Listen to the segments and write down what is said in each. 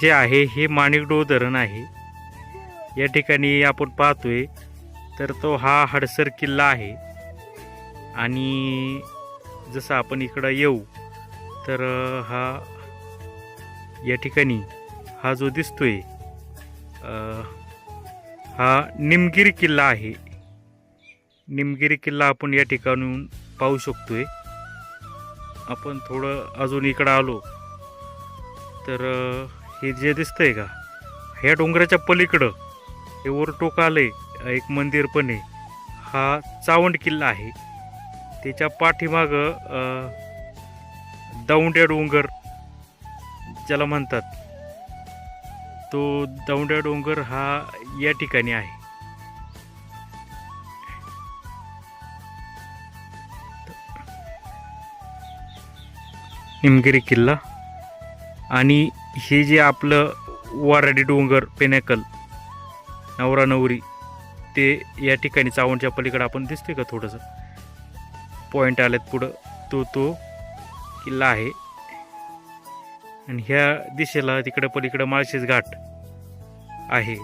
जे आहे हे माणिकडो धरण आहे. या ठिकाणी आपण पाहतोय तर तो हा हडसर किल्ला आहे. आणि जसं आपण इकडं येऊ तर हा या ठिकाणी हा जो दिसतोय हा निमगिरी किल्ला आहे. निमगिरी किल्ला आपण या ठिकाणून पाहू शकतोय. आपण थोडं अजून इकडं आलो तर हे जे दिसतंय का? ह्या डोंगराच्या पलीकडं हे वर टोक एक मंदिर पण आहे. हा चावंड किल्ला आहे. त्याच्या पाठीमागं दौंड्या डोंगर ज्याला म्हणतात. तो दौंड्या डोंगर हा या ठिकाणी आहे. निमगिरी किल्ला. आणि हे जे आपलं वाराडी डोंगर पेनॅकल नवरा नवरी ते या ठिकाणी चावणच्या पलीकडे आपण दिसतोय का थोडंसं? पॉईंट आलेत पुढं. तो तो किल्ला आहे. आणि ह्या दिशेला तिकडं पलीकडं माळशेज घाट आहे.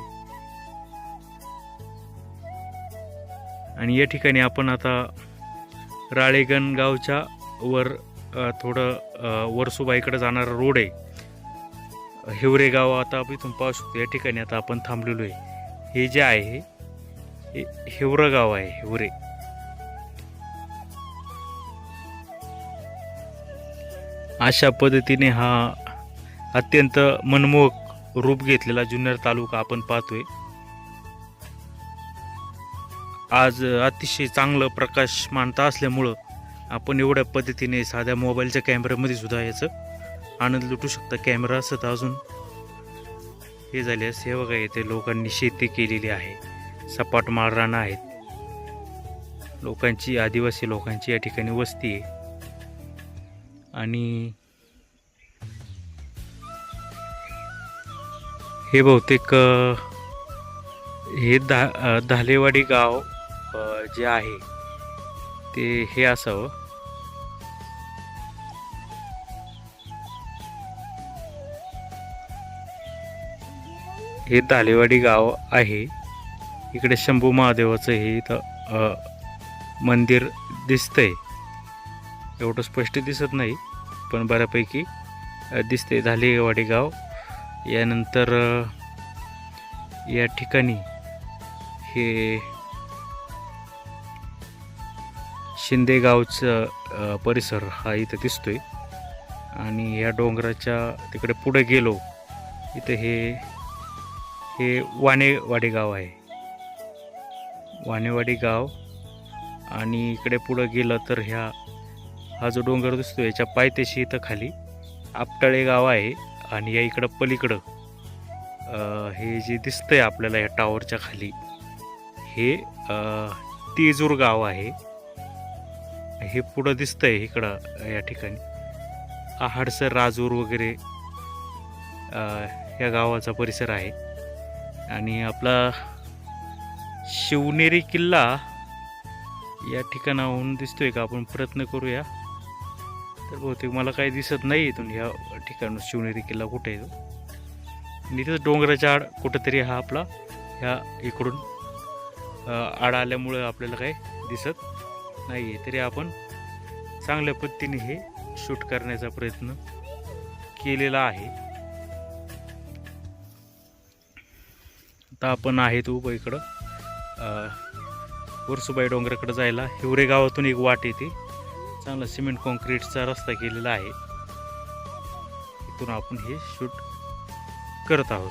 आणि या ठिकाणी आपण आता राळेगण गावच्या वर थोडं वरसुबाईकडे जाणारा रोड आहे. हिवरे गाव आता आपण इथून पाहू शकतो या ठिकाणी आता आपण थांबलेलो आहे. हे जे आहे हे हिवरं गाव आहे हिवरे. अशा पद्धतीने हा अत्यंत मनमोहक रूप घेतलेला जुन्नर तालुका आपण पाहतोय. आज अतिशय चांगलं प्रकाश मानता असल्यामुळं आपण एवढ्या पद्धतीने साध्या मोबाईलच्या कॅमेऱ्यामध्ये सुद्धा याचं आनंद लुटू शकता. कॅमेरा असत अजून हे झाले हे बघा येथे लोकांनी शेती केलेली आहे. सपाट माळरानं आहेत. लोकांची आदिवासी लोकांची या ठिकाणी वस्ती आहे. आणि हे बहुतेक हे धा धालेवाडी गाव जे आहे ते हे असावं. हे धालेवाडी गाव आहे. इकडे शंभू महादेवाचं हे इथं मंदिर दिसतंय. एवढं स्पष्ट दिसत नाही पण बऱ्यापैकी दिसते धालेवाडी गाव. यानंतर या ठिकाणी हे शिंदे गावचं परिसर हा इथं दिसतोय. आणि या डोंगराच्या तिकडे पुढे गेलो इथं हे हे वाणेवाडी गाव आहे. वाणेवाडी गाव आणि इकडे पुढं गेलं तर ह्या हा जो डोंगर दिसतो याच्या पायथ्याशी इथं खाली आपटाळे गाव आहे आणि या इकडं पलीकडं हे जे दिसतंय आपल्याला या टावरच्या खाली हे तेजूर गाव आहे. हे पुढं दिसतंय इकडं या ठिकाणी. आहाडसर राजूर वगैरे या गावाचा परिसर आहे. आणि आपला शिवनेरी किल्ला या ठिकाणाहून दिसतोय का? आपण प्रयत्न करूया. तर बहुतेक मला काही दिसत नाही इथून ह्या ठिकाणून शिवनेरी किल्ला कुठे आहे तो. आणि इथं डोंगराच्या आड कुठंतरी हा आपला ह्या इकडून आड आल्यामुळं आपल्याला काही दिसत नाही आहे तरी आपण चांगल्या पद्धतीने हे शूट करण्याचा प्रयत्न केलेला आहे. आता आपण आहेत उभं इकडं. अ, वरसुबाई डोंगराकडे जायला. हिवरे गावातून एक वाट येते. चांगला सिमेंट कॉन्क्रीटचा रस्ता केलेला आहे. इथून आपण हे शूट करत आहोत.